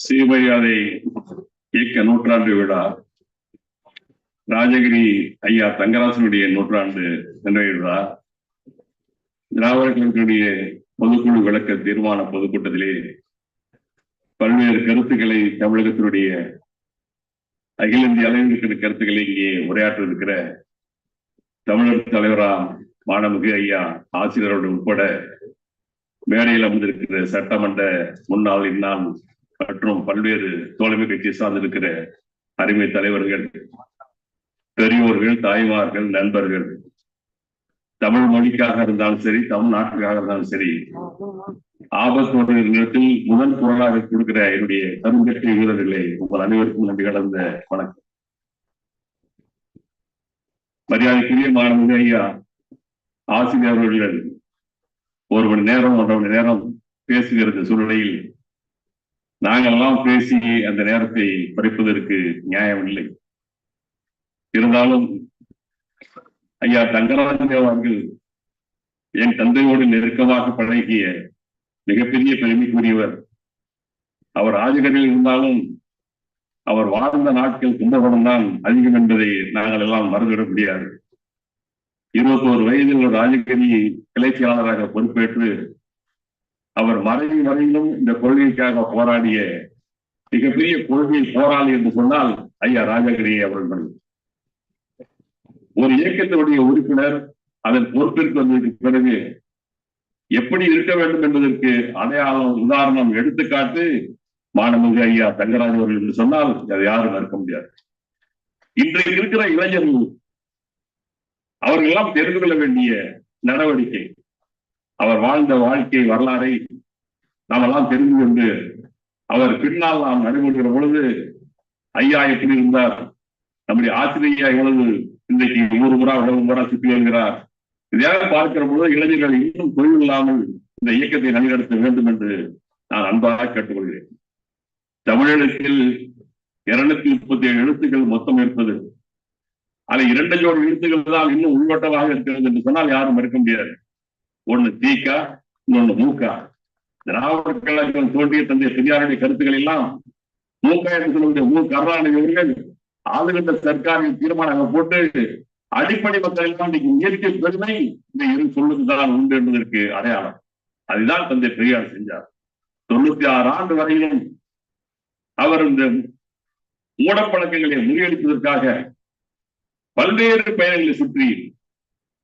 சுயமரியாதை இயக்க நூற்றாண்டு விழா. ராஜகிரி ஐயா தங்கராசனுடைய நூற்றாண்டு நிறைவு விழா. திராவிட கழகத்தினுடைய பொதுக்குழு விளக்க தீர்மான பொதுக்கூட்டத்திலே பல்வேறு கருத்துக்களை தமிழகத்தினுடைய அகில இந்திய அளவில் இருக்கிற கருத்துக்களை இங்கே உரையாற்ற இருக்கிற தமிழர் தலைவராம் மாணமிகு ஐயா ஆசிரியரோடு உட்பட மேடையில் அமர்ந்திருக்கிற சட்டமன்ற முன்னாள் இந்நாள் மற்றும் பல்வேறு தோழமை கட்சி சார்ந்திருக்கிற அருமை தலைவர்கள் பெரியோர்கள் தாய்மார்கள் நண்பர்கள் தமிழ் மொழிக்காக இருந்தாலும் சரி தமிழ்நாட்டுக்காக இருந்தாலும் சரி ஆபத்தோடு நிலத்தில் முதல் குரலாக கொடுக்கிற என்னுடைய கருங்கட்சி வீரர்களை உங்கள் அனைவருக்கும் நன்றி கடந்த வணக்கம். மரியாதைக்குரிய மாணவர்கள் ஐயா ஆசிரியர்கள் ஒரு மணி நேரம் ஒன்றரை மணி நேரம் பேசுகிற சூழ்நிலையில் நாங்கள்லாம் பேசி அந்த நேரத்தை குறைப்பதற்கு நியாயம் இல்லை. இருந்தாலும் ஐயா தங்கராஜன் அவர்கள் என் தந்தையோடு நெருக்கமாக பழகிய மிகப்பெரிய பெருமைக்குரியவர். அவர் ராஜகரில் இருந்தாலும் அவர் வாழ்ந்த நாட்கள் கும்பகோணம் தான் அதிகம் என்பதை நாங்கள் எல்லாம் மறந்துவிட முடியாது. இருபத்தோரு வயதில் ஒரு ராஜகிரி கிளை செயலாளராக பொறுப்பேற்று அவர் மறைவு வரையிலும் இந்த கொள்கைக்காக போராடிய மிகப்பெரிய கொள்கை போராளி என்று சொன்னால் ஐயா ராஜகிரியை அவர்கள் ஒரு இயக்கத்தினுடைய உறுப்பினர் அதன் பொறுப்பிற்கு வந்ததற்கு பிறகு எப்படி இருக்க வேண்டும் என்பதற்கு அடையாளம் உதாரணம் எடுத்துக்காட்டு மாணவர்கள் ஐயா தங்கராஜ் அவர்கள் என்று சொன்னால் அதை யாரும் மறுக்க முடியாது. இன்றைக்கு இருக்கிற இளைஞர்கள் அவர்கள் எல்லாம் தெரிந்து கொள்ள வேண்டிய நடவடிக்கை. அவர் வாழ்ந்த வாழ்க்கை வரலாறை நாம் எல்லாம் தெரிந்து கொண்டு அவர் பின்னால் நாம் நடைபெறுகிற பொழுது ஐயா எப்படி இருந்தார். நம்முடைய ஆசிரியா எவ்வளவு இன்றைக்கு நூறு முறை உலகம் முறா சுற்றி வருகிறார். இதையாக பார்க்கிற பொழுது இளைஞர்கள் இன்னும் தொழில் இல்லாமல் இந்த இயக்கத்தை நலிநடத்த வேண்டும் என்று நான் அன்பாக கேட்டுக்கொள்கிறேன். தமிழகத்தில் இருநூத்தி முப்பத்தி ஏழு எழுத்துக்கள் மொத்தம் இருப்பது அதில் இரண்டு ஜோடி எழுத்துக்கள் தான் இன்னும் உள்வட்டமாக இருக்கிறது என்று சொன்னால் யாரும் மறுக்க முடியாது. ஒண்ணு தீக்கா இன்னொன்னு மூக்கா. திராவிட கழகம் தோன்றிய தந்தை பெரியாருடைய கருத்துக்கள் எல்லாம் மூக்கா என்று சொல்லக்கூடிய மு. கருணாநிதி அவர்கள் ஆளுகின்ற சர்க்காரின் தீர்மானம் போட்டு அடிப்படை மக்கள் எல்லாம் இன்னைக்கு இயற்கை பெருமை இந்த இரு சொல்லுதான் உண்டு என்பதற்கு அடையாளம். அதுதான் தந்தை பெரியார் செஞ்சார். தொண்ணூத்தி ஆறு ஆண்டு வரையிலும் அவர் இந்த மூடப்பழக்கங்களை முறியடிப்பதற்காக பல்வேறு பெயர்களை சுற்றி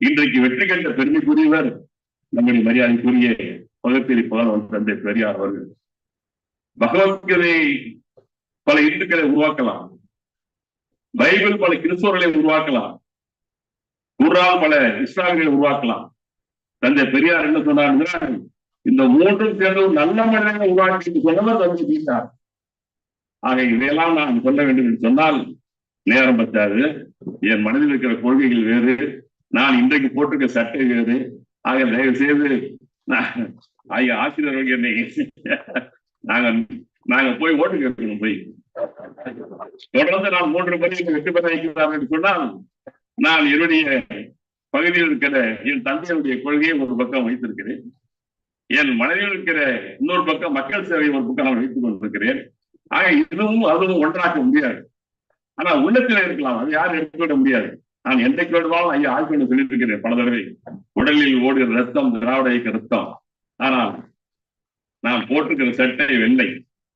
இன்றைக்கு வெற்றி கண்ட பெருமைக்குரியவர் நம்முடைய மரியாதைக்குரிய பகத்திரி புகழ் தந்தை பெரியார் அவர்கள். பகவத்கீதை பல இந்துக்களை உருவாக்கலாம். பைபிள் பல கிறிஸ்தவர்களை உருவாக்கலாம். குர்ஆன் பல இஸ்லாமியர்களை உருவாக்கலாம். தந்தை பெரியார் என்ன சொன்னார் இந்த மூன்றும் சேர்ந்து நல்ல மனிதனை உருவாக்கி சொன்னவர் தந்தை பெரியார் ஆக இதையெல்லாம் நான் சொல்ல வேண்டும் என்று சொன்னால் நேரம் பத்தாது. என் மனதில் இருக்கிற கொள்கைகள் வேறு. நான் இன்றைக்கு போட்டிருக்க சட்டை வேறு. ஆக தயவு செய்து ஐயா ஆசிரியர்கள் என்னை நாங்க நாங்க போய் ஓட்டு கேட்கணும் போய். தொடர்ந்து நான் மூன்று மணி வெற்றி பெற வைக்கிறார் என்று சொன்னால் நான் என்னுடைய பகுதியில் இருக்கிற என் தந்தையுடைய கொள்கையை ஒரு பக்கம் வைத்திருக்கிறேன். என் மனதில் இருக்கிற இன்னொரு பக்கம் மக்கள் சேவை ஒரு பக்கம் நான் வைத்துக் கொண்டிருக்கிறேன். ஆக இதுவும் அதுவும் ஒன்றாக்க முடியாது. ஆனா உள்ளத்துல இருக்கலாம். அது யாரும் எடுத்துவிட முடியாது. நான் என்றைக்கு வேண்டுமாலும் ஐயா ஆய்வு சொல்லியிருக்கிறேன் பல தடவை. உடலில் ஓடுகிற ரத்தம் திராவிட இயக்க ரத்தம். ஆனால் நான் போட்டிருக்கிற சட்டை வெள்ளை.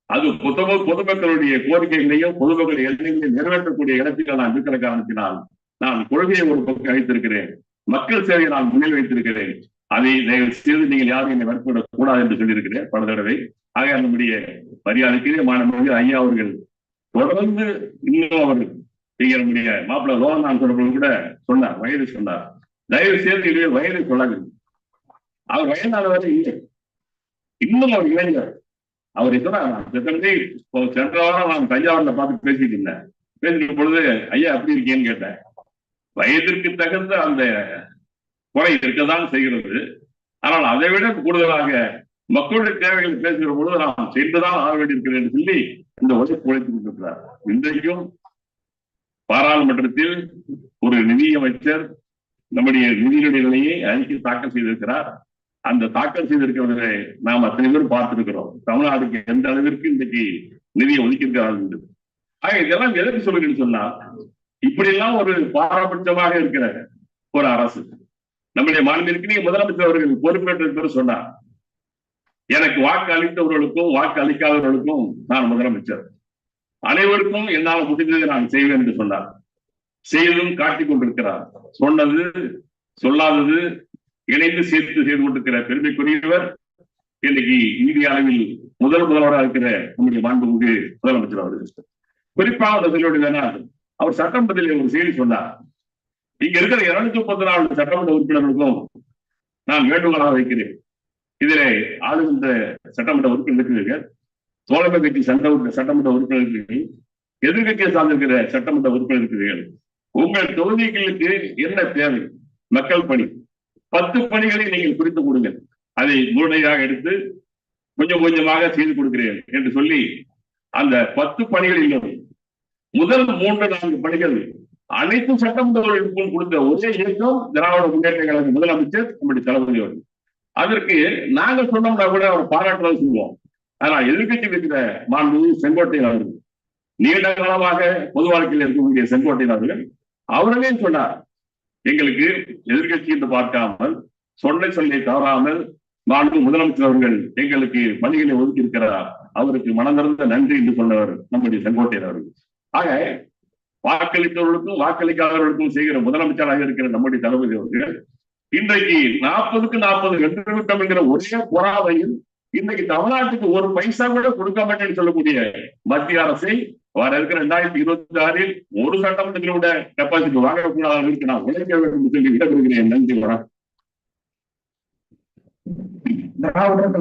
அது பொதும பொதுமக்களுடைய கோரிக்கைகளையும் பொதுமக்கள் எல்லைகளையும் நிறைவேற்றக்கூடிய இடத்தில் நான் இருக்கிற காரணத்தினால் நான் கொள்கையை ஒரு பக்கம் வைத்திருக்கிறேன். மக்கள் சேவையை நான் முன்னில் வைத்திருக்கிறேன். அதை தயவு செய்து நீங்கள் யாரும் என்னை வற்புறுத்த கூடாது என்று சொல்லியிருக்கிறேன் பல தடவை. ஆக நம்முடைய மரியாதைக்குரிய மாணவர்கள் ஐயா அவர்கள் தொடர்ந்து இன்னும் அவர் நீங்க நம்முடைய மாப்பிள்ள லோகன் நான் சொல்றபோது கூட சொன்னார் வயது சொன்னார். தயவு செய்து இது வயது சொல்லாது அவர் வயதானவர் இல்லை. இன்னும் அவர் இளைஞர். அவர் சொன்னார் சென்ற வாரம் நான் தஞ்சாவூர்ல பார்த்து பேசிட்டு இருந்தேன். பேசிட்டு பொழுது ஐயா எப்படி இருக்கேன்னு கேட்டேன். வயதிற்கு தகுந்த அந்த குறை இருக்கதான் செய்கிறது. ஆனால் அதை விட கூடுதலாக மக்களுடைய தேவைகளை பேசுகிற பொழுது நாம் சென்றுதான் ஆக வேண்டியிருக்கிறேன் என்று சொல்லி இந்த உழைப்பு உழைத்துக் கொண்டிருக்கிறார். இன்றைக்கும் பாராளுமன்றத்தில் ஒரு நிதியமைச்சர் நம்முடைய நிதியுடைய நிலையை அறிக்கை தாக்கல் செய்திருக்கிறார். அந்த தாக்கல் செய்திருக்கிறதை நாம் அத்தனை பேரும் பார்த்திருக்கிறோம். தமிழ்நாடுக்கு எந்த அளவிற்கு இன்றைக்கு நிதியை ஒதுக்கியிருக்கிறார்கள் என்று. ஆக இதெல்லாம் எதற்கு சொல்லுங்கன்னு சொன்னா இப்படி எல்லாம் ஒரு பாரபட்சமாக இருக்கிற ஒரு அரசு நம்முடைய மாநிலத்திற்கு முதலமைச்சர் அவர்கள் பொறுப்பேற்ற சொன்னார். எனக்கு வாக்கு அளித்தவர்களுக்கும் வாக்கு அளிக்காதவர்களுக்கும் நான் முதலமைச்சர். அனைவருக்கும் என்னால் முடிந்ததை நான் செய்வேன் என்று சொன்னார். செய்தும் காட்டிக் கொண்டிருக்கிறார். சொன்னது சொல்லாதது இணைந்து சேர்த்து செய்து கொண்டிருக்கிற பெருமைக்குரியவர் இன்னைக்கு இந்திய அளவில் முதல் முதல்வராக இருக்கிற நம்முடைய மாண்புமிகு முதலமைச்சர் அவர்கள். குறிப்பாக அந்த சொல்லுடைய அவர் சட்டமன்றத்தில் ஒரு செய்தி சொன்னார். இங்க இருக்கிற இருநூத்தி முப்பத்தி நாலு சட்டமன்ற உறுப்பினர்களுக்கும் நான் வேண்டுகோளாக வைக்கிறேன். இதிலே ஆளுகின்ற சட்டமன்ற உறுப்பினர்கள் தோழமை கட்சி சட்ட சட்டமன்ற உறுப்பினர்கள் எதிர்கட்சியை சார்ந்திருக்கிற சட்டமன்ற உறுப்பினர்கள் உங்கள் தொகுதிகளுக்கு என்ன தேவை? மக்கள் பணி. பத்து பணிகளை நீங்கள் குறித்து கொடுங்கள். அதை முழுமையாக எடுத்து கொஞ்சம் கொஞ்சமாக செய்து கொடுக்கிறேன் என்று சொல்லி அந்த பத்து பணிகளிலும் முதல் மூன்று நான்கு பணிகள் அனைத்து சட்டமன்றங்களுக்கும் கொடுத்த ஒரே இயக்கம் திராவிட முன்னேற்ற கழக முதலமைச்சர் நம்முடைய தளபதி அவர்கள். அதற்கு நாங்க சொன்னோம்னா கூட அவர் பாராட்டுறது சொல்லுவோம். ஆனா எதிர்கட்சி இருக்கிற மாண்பு செங்கோட்டையன் அவர்கள் நீண்ட காலமாக பொது வாழ்க்கையில் இருக்கக்கூடிய செங்கோட்டையன் அவர்கள் அவர்களே சொன்னார் எங்களுக்கு எதிர்கட்சி என்று பார்க்காமல் சொல்லை சொல்லை தவறாமல் மாண்பு முதலமைச்சர் அவர்கள் எங்களுக்கு பணிகளை ஒதுக்கி இருக்கிறார். அவருக்கு மனந்திறந்த நன்றி என்று சொன்னவர் நம்முடைய செங்கோட்டையன் அவர்கள். ஆக வாக்களித்தவர்களுக்கும் வாக்களிக்காதவர்களுக்கும் செய்கிற முதலமைச்சராக இருக்கிற நம்முடைய தளபதி அவர்கள் இன்றைக்கு நாற்பதுக்கு நாற்பது வென்று விட்டோம் என்கிற ஒரே பொறாமையில் இன்னைக்கு தமிழ்நாட்டுக்கு ஒரு பைசா கூட கொடுக்க மாட்டேன்னு சொல்லக்கூடிய மத்திய அரசை வர இருக்கிற ரெண்டாயிரத்தி இருபத்தி ஆறில் ஒரு சட்டமன்றத்தில் கூட டெபாசிட் வாங்கக்கூடாது இருக்கு நான் உழைக்க வேண்டும் என்று சொல்லி விடைபெறுகிறேன். நன்றி வணக்கம். திராவிடர்